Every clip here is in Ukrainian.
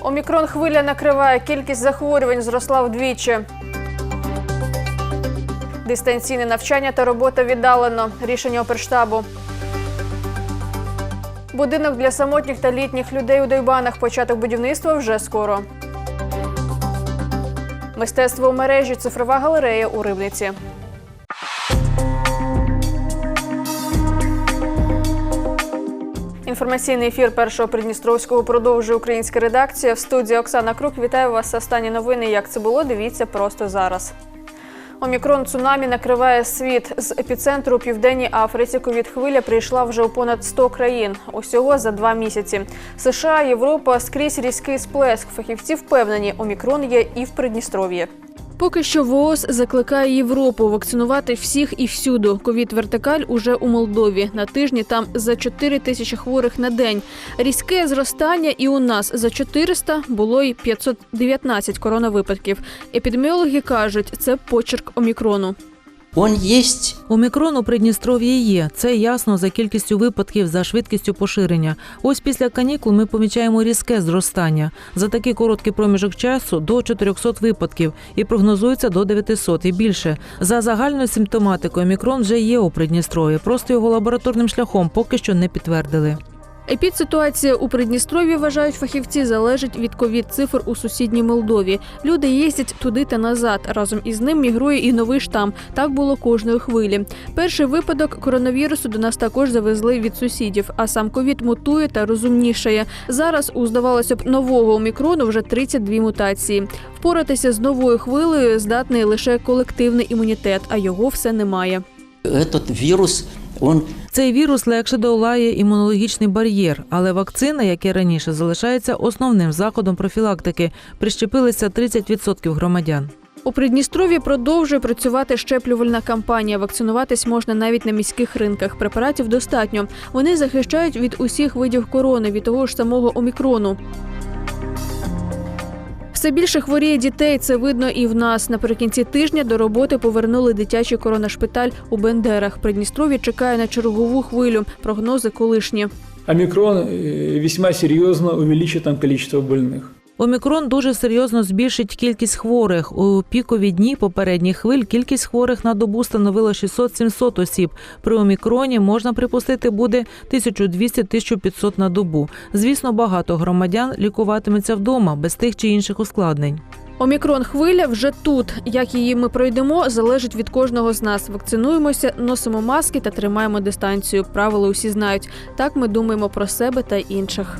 Омікрон хвиля накриває. Кількість захворювань зросла вдвічі. Дистанційне навчання та робота віддалено. Рішення оперштабу. Будинок для самотніх та літніх людей у Дойбанах. Початок будівництва вже скоро. Мистецтво у мережі. Цифрова галерея у Рибниці. Інформаційний ефір першого Придністровського продовжує українська редакція. В студії Оксана Крук вітаю вас. Останні новини. Як це було? Дивіться просто зараз. Омікрон цунамі накриває світ з епіцентру у південній Африці. Ковід хвиля прийшла вже у понад 100 країн. Усього за два місяці. США, Європа скрізь різкий сплеск. Фахівці впевнені, омікрон є і в Придністров'ї. Поки що ВООЗ закликає Європу вакцинувати всіх і всюду. Ковід вертикаль уже у Молдові. На тижні там за 4 тисячі хворих на день. Різке зростання і у нас за 400 було й 519 коронавипадків. Епідеміологи кажуть, це почерк омікрону. Он есть. Омікрон у Придністров'ї є. Це ясно за кількістю випадків, за швидкістю поширення. Ось після канікул ми помічаємо різке зростання. За такий короткий проміжок часу до 400 випадків і прогнозується до 900 і більше. За загальною симптоматикою омікрон вже є у Придністров'ї. Просто його лабораторним шляхом поки що не підтвердили. Епідситуація у Придністров'ї, вважають фахівці, залежить від ковід цифр у сусідній Молдові. Люди їздять туди та назад. Разом із ним мігрує і новий штам. Так було кожної хвилі. Перший випадок коронавірусу до нас також завезли від сусідів. А сам ковід мутує та розумнішає. Зараз у здавалося б нового омікрону вже 32 мутації. Впоратися з новою хвилею здатний лише колективний імунітет, а його все немає. Этот вирус, он Цей вірус легше долає імунологічний бар'єр, але вакцина, як і раніше, залишається основним заходом профілактики. Прищепилися 30% громадян. У Придністров'ї продовжує працювати щеплювальна кампанія. Вакцинуватись можна навіть на міських ринках. Препаратів достатньо. Вони захищають від усіх видів корони, від того ж самого омікрону. Все більше хворіє дітей. Це видно і в нас. Наприкінці тижня до роботи повернули дитячий коронашпиталь у Бендерах. Придністров'я чекає на чергову хвилю. Прогнози колишні. Омикрон э, весьма серйозно увеличить там количество больных. Омікрон дуже серйозно збільшить кількість хворих. У пікові дні попередніх хвиль кількість хворих на добу становила 600-700 осіб. При омікроні можна припустити буде 1200-1500 на добу. Звісно, багато громадян лікуватиметься вдома без тих чи інших ускладнень. Омікрон хвиля вже тут. Як її ми пройдемо, залежить від кожного з нас. Вакцинуємося, носимо маски та тримаємо дистанцію. Правила усі знають. Так ми думаємо про себе та інших.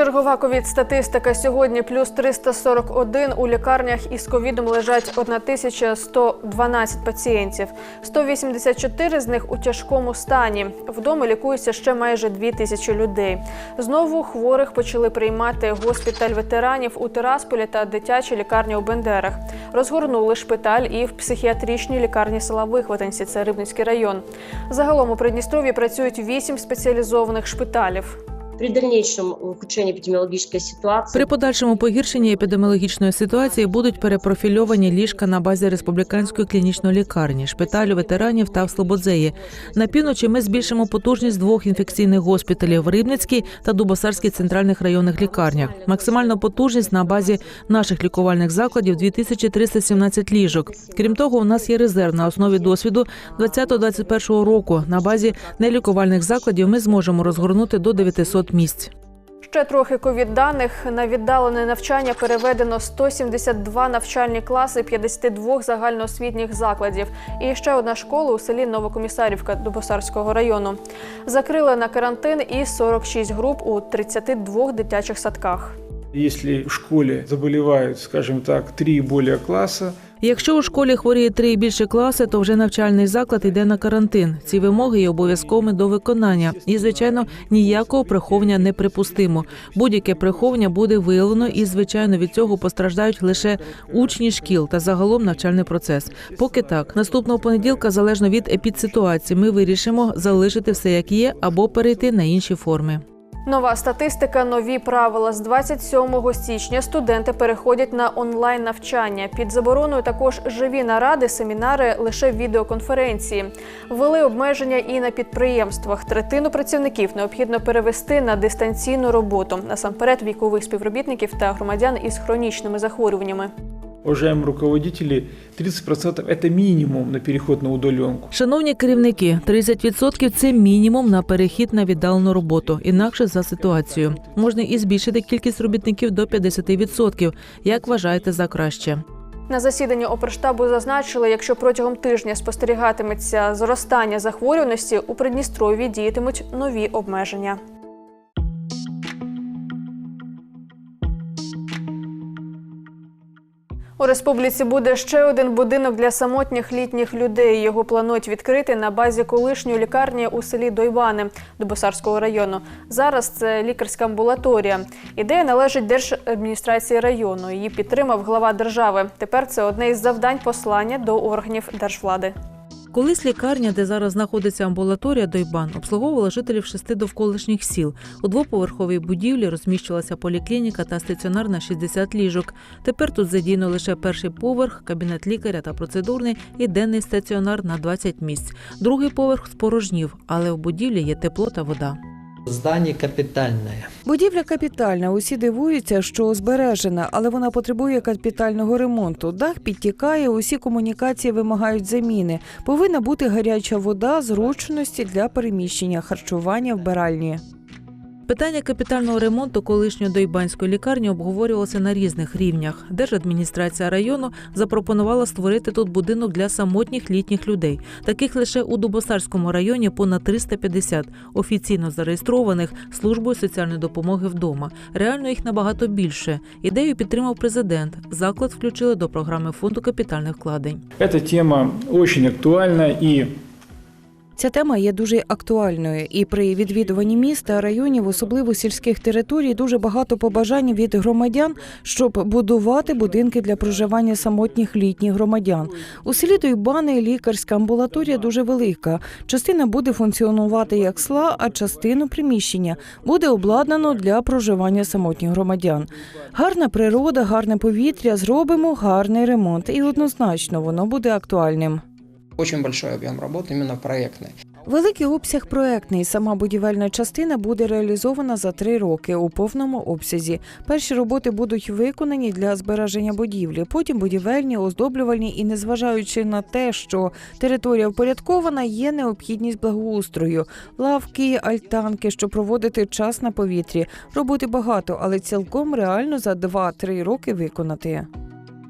Чергова ковід-статистика сьогодні плюс 341. У лікарнях із ковідом лежать 1112 пацієнтів. 184 з них у тяжкому стані. Вдома лікуються ще майже 2 тисячі людей. Знову хворих почали приймати госпіталь ветеранів у Тирасполі та дитячі лікарні у Бендерах. Розгорнули шпиталь і в психіатричній лікарні села Вихватинці, це Рибницький район. Загалом у Придністров'ї працюють 8 спеціалізованих шпиталів. При дальнейшем ухудшении эпидемиологической ситуации При подальшому погіршенні епідеміологічної ситуації будуть перепрофільовані ліжка на базі республіканської клінічної лікарні, шпиталю ветеранів та в Слободзеї. На півночі ми збільшимо потужність двох інфекційних госпіталів в Рибницькій та Дубосарській центральних районних лікарнях. Максимальна потужність на базі наших лікувальних закладів 2317 ліжок. Крім того, у нас є резерв на основі досвіду 2020-2021 року. На базі нелікувальних закладів ми зможемо розгорнути до 900 місць. Ще трохи ковід даних на віддалене навчання переведено 172 навчальні класи 52 загальноосвітніх закладів. І ще одна школа у селі Новокомісарівка Дубосарського району. Закрили на карантин і 46 груп у 32 дитячих садках. Если в школе заболевают, скажем так, три и более класса, Якщо у школі хворіє три і більше класи, то вже навчальний заклад йде на карантин. Ці вимоги є обов'язковими до виконання. І, звичайно, ніякого приховування не припустимо. Будь-яке приховування буде виявлено, і звичайно від цього постраждають лише учні шкіл та загалом навчальний процес. Поки так, наступного понеділка, залежно від епідситуації, ми вирішимо залишити все як є або перейти на інші форми. Нова статистика, нові правила. З 27 січня студенти переходять на онлайн навчання. Під забороною також живі наради, семінари, лише відеоконференції. Ввели обмеження і на підприємствах. Третину працівників необхідно перевести на дистанційну роботу. Насамперед вікових співробітників та громадян із хронічними захворюваннями. Уважаемые руководители, 30% это минимум на переход на удаленку. Шановні керівники, 30% – це мінімум на перехід на віддалену роботу. Інакше за ситуацією можна і збільшити кількість робітників до 50%. Як вважаєте за краще? На засіданні оперштабу зазначили, якщо протягом тижня спостерігатиметься зростання захворюваності, у Придністрові діятимуть нові обмеження. У республіці буде ще один будинок для самотніх літніх людей. Його планують відкрити на базі колишньої лікарні у селі Дойвани Дубосарського району. Зараз це лікарська амбулаторія. Ідея належить держадміністрації району. Її підтримав глава держави. Тепер це одне із завдань послання до органів держвлади. Колись лікарня, де зараз знаходиться амбулаторія Дойбан, обслуговувала жителів шести довколишніх сіл. У двоповерховій будівлі розміщувалася поліклініка та стаціонар на 60 ліжок. Тепер тут задіяно лише перший поверх, кабінет лікаря та процедурний і денний стаціонар на 20 місць. Другий поверх спорожнів, але в будівлі є тепло та вода. Здание капітальне. Будівля капітальна. Усі дивуються, що збережена, але вона потребує капітального ремонту. Дах підтікає, усі комунікації вимагають заміни. Повинна бути гаряча вода, зручності для переміщення, харчування, вбиральні. Питання капітального ремонту колишньої дойбанської лікарні обговорювалося на різних рівнях. Держадміністрація району запропонувала створити тут будинок для самотніх літніх людей. Таких лише у Дубосарському районі понад 350, офіційно зареєстрованих службою соціальної допомоги вдома. Реально їх набагато більше. Ідею підтримав президент. Заклад включили до програми фонду капітальних вкладень. Эта тема очень актуальна и Ця тема є дуже актуальною, і при відвідуванні міста, районів, особливо сільських територій, дуже багато побажань від громадян, щоб будувати будинки для проживання самотніх літніх громадян. У селі Дойбани лікарська амбулаторія дуже велика. Частина буде функціонувати як сла, а частину приміщення буде обладнано для проживання самотніх громадян. Гарна природа, гарне повітря. Зробимо гарний ремонт, і однозначно воно буде актуальним. Очень большой объем работы, именно проектный. Великий обсяг проектний. Сама будівельна частина буде реалізована за три роки у повному обсязі. Перші роботи будуть виконані для збереження будівлі, потім будівельні, оздоблювальні і незважаючи на те, що територія впорядкована, є необхідність благоустрою, лавки, альтанки, щоб проводити час на повітрі. Роботи багато, але цілком реально за 2-3 роки виконати.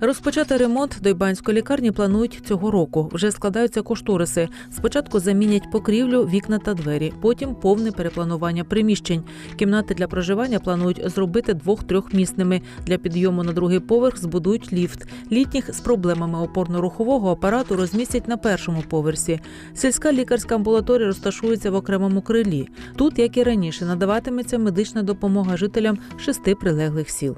Розпочати ремонт Дойбанської лікарні планують цього року. Вже складаються кошториси. Спочатку замінять покрівлю, вікна та двері, потім повне перепланування приміщень. Кімнати для проживання планують зробити двох-трьохмісними. Для підйому на другий поверх збудують ліфт. Літніх з проблемами опорно-рухового апарату розмістять на першому поверсі. Сільська лікарська амбулаторія розташується в окремому крилі. Тут, як і раніше, надаватиметься медична допомога жителям шести прилеглих сіл.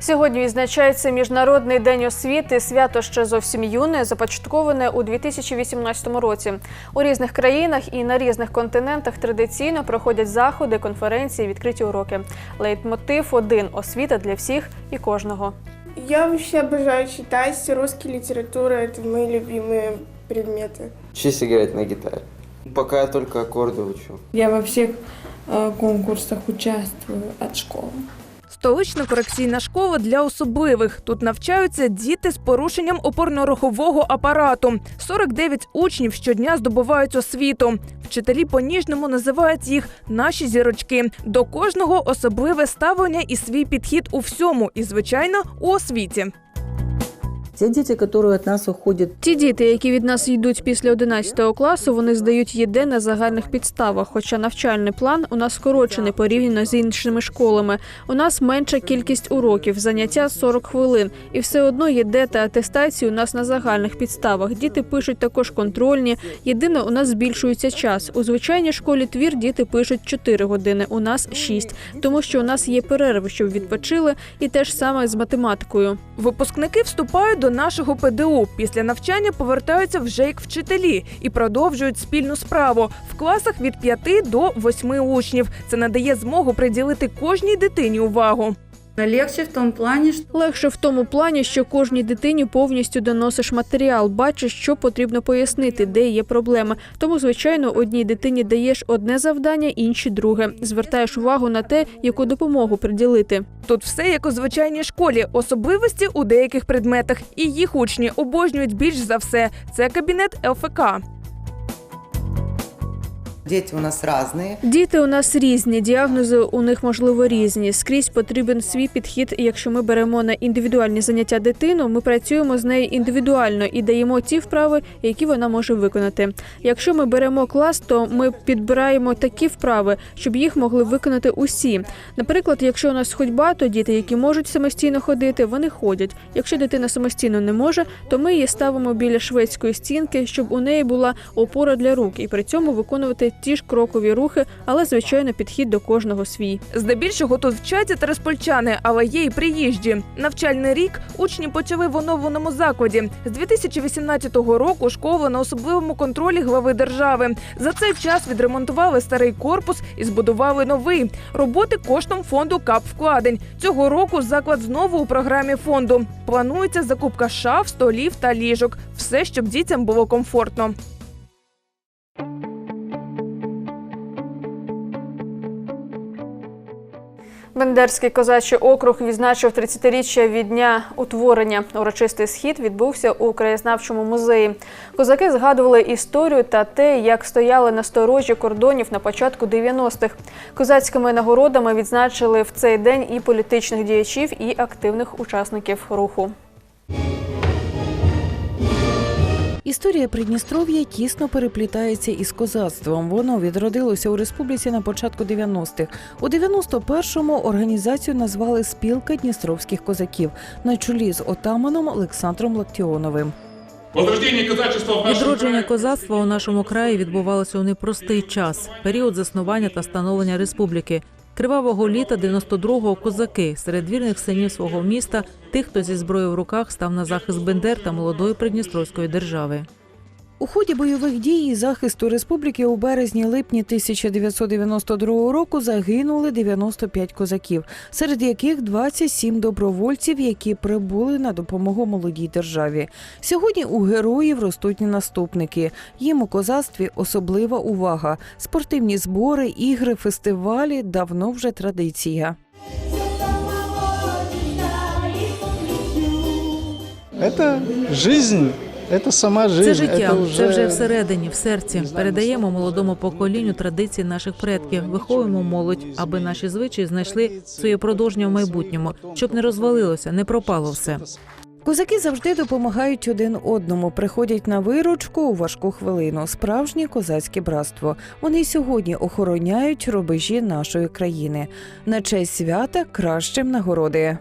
Сьогодні відзначається Міжнародний день освіти. Свято ще зовсім юне, започатковане у 2018 році. У різних країнах і на різних континентах традиційно проходять заходи, конференції, відкриті уроки. Лейтмотив один освіта для всіх і кожного. Я вообще обожаю читать. Русский литература – это мои любимые предметы. Учись играть на гитаре. Пока я только аккорды учу. Я во всех э, конкурсах участвую от школы. Столична корекційна школа для особливих. Тут навчаються діти з порушенням опорно-рухового апарату. 49 учнів щодня здобувають освіту. Вчителі по-ніжному називають їх наші зірочки. До кожного особливе ставлення і свій підхід у всьому, і звичайно у освіті. Те дети, которые от нас уходят Ті діти, які від нас йдуть після 11 класу, вони здають ЄД на загальних підставах. Хоча навчальний план у нас скорочений порівняно з іншими школами. У нас менша кількість уроків, заняття 40 хвилин, і все одно ЄД та атестації у нас на загальних підставах. Діти пишуть також контрольні. Єдине, у нас збільшується час. У звичайній школі твір діти пишуть 4 години. У нас 6, тому що у нас є перерви, щоб відпочили, і те ж саме з математикою. Випускники вступають до нашого ПДУ. Після навчання повертаються вже як вчителі і продовжують спільну справу в класах від 5 до 8 учнів. Це надає змогу приділити кожній дитині увагу. Легче в тому плані, що Легше в тому плані, що кожній дитині повністю доносиш матеріал, бачиш, що потрібно пояснити, де є проблеми. Тому, звичайно, одній дитині даєш одне завдання, іншій друге. Звертаєш увагу на те, яку допомогу приділити. Тут все як у звичайній школі, особливості у деяких предметах, і їх учні обожнюють більш за все. Це кабінет ЛФК. Діти у нас різні. Діти у нас різні, діагнози у них можливо різні. Скрізь потрібен свій підхід. Якщо ми беремо на індивідуальні заняття дитину, ми працюємо з нею індивідуально і даємо ті вправи, які вона може виконати. Якщо ми беремо клас, то ми підбираємо такі вправи, щоб їх могли виконати усі. Наприклад, якщо у нас ходьба, то діти, які можуть самостійно ходити, вони ходять. Якщо дитина самостійно не може, то ми її ставимо біля шведської стінки, щоб у неї була опора для рук, і при цьому виконувати ті ж крокові рухи, але звичайно підхід до кожного свій. Здебільшого тут вчаться тераспольчани, але є й приїжджі. Навчальний рік учні почали в оновленому закладі. З 2018 року школа на особливому контролі глави держави. За цей час відремонтували старий корпус і збудували новий. Роботи коштом фонду КАП вкладень. Цього року заклад знову у програмі фонду. Планується закупка шаф, столів та ліжок. Все, щоб дітям було комфортно. Бендерський козачий округ відзначив 30-річчя від дня утворення. Урочистий схід відбувся у краєзнавчому музеї. Козаки згадували історію та те, як стояли на сторожі кордонів на початку 90-х. Козацькими нагородами відзначили в цей день і політичних діячів, і активних учасників руху. Історія Придністров'я тісно переплітається із козацтвом. Воно відродилося у республіці на початку 90-х. У 91-му організацію назвали Спілка Дністровських козаків на чолі з отаманом Олександром Лактіоновим. Відродження козацтва у нашому краї відбувалося у непростий час період заснування та становлення республіки. Кривавого літа 92-го козаки серед вірних синів свого міста, тих, хто зі зброєю в руках став на захист Бендер та молодої Придністровської держави. У ході бойових дій і захисту республіки у березні-липні 1992 року загинули 95 козаків, серед яких 27 добровольців, які прибули на допомогу молодій державі. Сьогодні у героїв ростуть наступники. Їм у козацтві особлива увага. Спортивні збори, ігри, фестивалі давно вже традиція. Это жизнь, это сама жизнь. Це життя, это уже... це вже всередині, в серці. Передаємо молодому поколінню традиції наших предків, виховуємо молодь, аби наші звичаї знайшли своє продовження в майбутньому, щоб не розвалилося, не пропало все. Козаки завжди допомагають один одному, приходять на виручку у важку хвилину. Справжнє козацьке братство. Вони й сьогодні охороняють рубежі нашої країни. На честь свята кращим нагороди.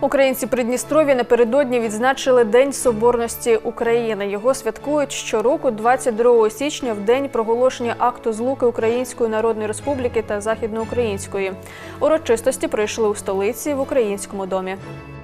Українці Придністров'я напередодні відзначили День Соборності України. Його святкують щороку, 22 січня, в день проголошення акту злуки Української Народної Республіки та Західноукраїнської. Урочистості пройшли у столиці в українському домі.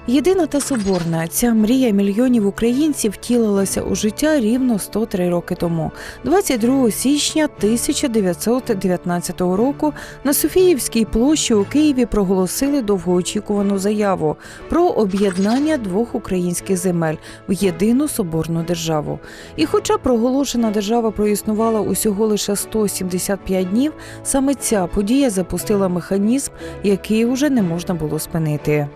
Єдина та соборна ця мрія мільйонів українців втілилася у життя рівно 103 роки тому. 22 січня 1919 року на Софіївській площі у Києві проголосили довгоочікувану заяву про об'єднання двох українських земель в єдину соборну державу. І хоча проголошена держава проіснувала усього лише 175 днів, саме ця подія запустила механізм, який уже не можна було спинити.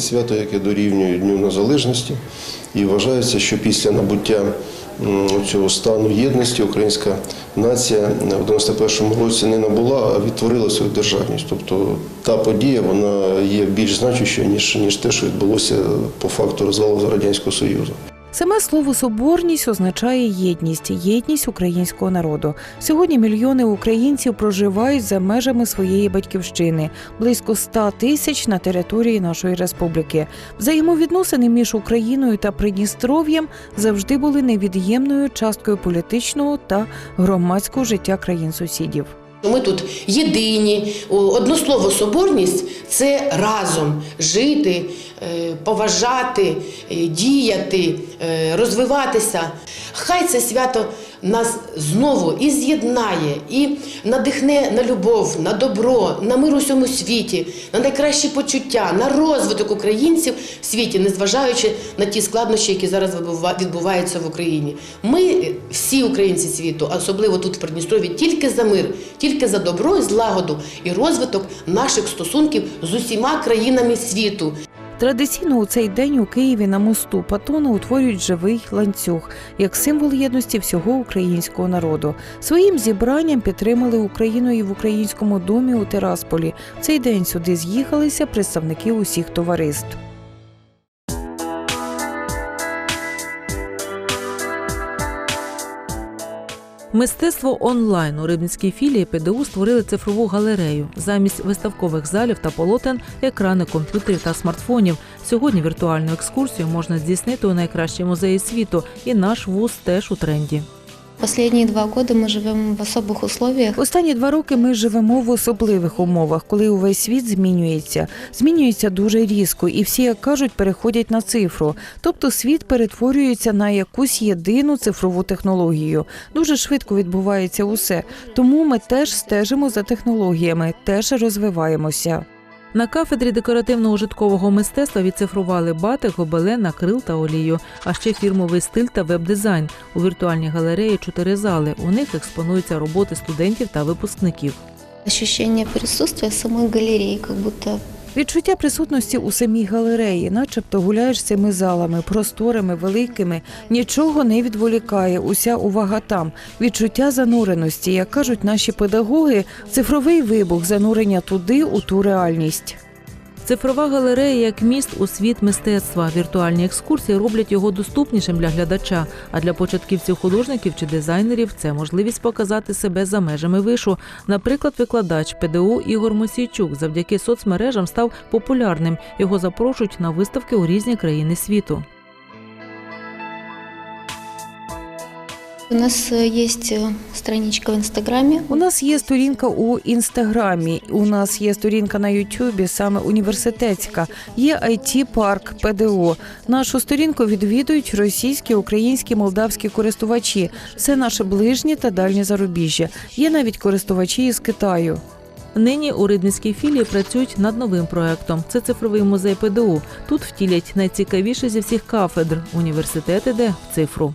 Свято, яке дорівнює Дню Незалежності, і вважається, що після набуття цього стану єдності українська нація в 91-му році не набула, а відтворила свою державність. Тобто та подія вона є більш значущою, ніж, ніж те, що відбулося по факту розвалу Радянського Союзу. Саме слово соборність означає єдність, єдність українського народу. Сьогодні мільйони українців проживають за межами своєї батьківщини, близько 100 тисяч на території нашої республіки. Взаємовідносини між Україною та Придністров'ям завжди були невід'ємною часткою політичного та громадського життя країн сусідів. Ми тут єдині. Одно слово соборність це разом жити, е, поважати, е, діяти, е, розвиватися. Хай це свято нас знову і з'єднає, і надихне на любов, на добро, на мир у всьому світі, на найкращі почуття, на розвиток українців в світі, незважаючи на ті складнощі, які зараз відбуваються в Україні. Ми всі українці світу, особливо тут в Придністрові, тільки за мир, тільки за добро і злагоду і розвиток наших стосунків з усіма країнами світу. Традиційно у цей день у Києві на мосту Патона утворюють живий ланцюг як символ єдності всього українського народу. Своїм зібранням підтримали Україну і в українському домі у Терасполі. В цей день сюди з'їхалися представники усіх товариств. Мистецтво онлайн у рибницькій філії ПДУ створили цифрову галерею. Замість виставкових залів та полотен екрани комп'ютерів та смартфонів. Сьогодні віртуальну екскурсію можна здійснити у найкращі музеї світу, і наш вуз теж у тренді. Последние два года мы живем в особых условиях. Останні два роки ми живемо в особливих умовах, коли увесь світ змінюється. Змінюється дуже різко, і всі, як кажуть, переходять на цифру. Тобто світ перетворюється на якусь єдину цифрову технологію. Дуже швидко відбувається усе. Тому ми теж стежимо за технологіями, теж розвиваємося. На кафедрі декоративно-ужиткового мистецтва відцифрували батик, гобелен, накрил та олію, а ще фірмовий стиль та веб-дизайн. У віртуальній галереї чотири зали. У них експонуються роботи студентів та випускників. Ощущение присутствия самой галереи, как будто Відчуття присутності у самій галереї, начебто гуляєш цими залами, просторими, великими, нічого не відволікає, уся увага там. Відчуття зануреності, як кажуть наші педагоги, цифровий вибух занурення туди, у ту реальність. Цифрова галерея як міст у світ мистецтва. Віртуальні екскурсії роблять його доступнішим для глядача. А для початківців художників чи дизайнерів це можливість показати себе за межами вишу. Наприклад, викладач ПДУ Ігор Мосійчук завдяки соцмережам став популярним. Його запрошують на виставки у різні країни світу. У нас э, есть э, страничка в Инстаграме. У нас є сторінка у інстаграмі, у нас є сторінка на Ютубі, саме університетська. Є it парк ПДО. Нашу сторінку відвідують російські, українські, молдавські користувачі. Це наше ближнє та дальнє зарубіжжя. Є навіть користувачі із Китаю. Нині у Рибницькій філії працюють над новим проектом. Це цифровий музей ПДУ. Тут втілять найцікавіше зі всіх кафедр. Університет іде в цифру.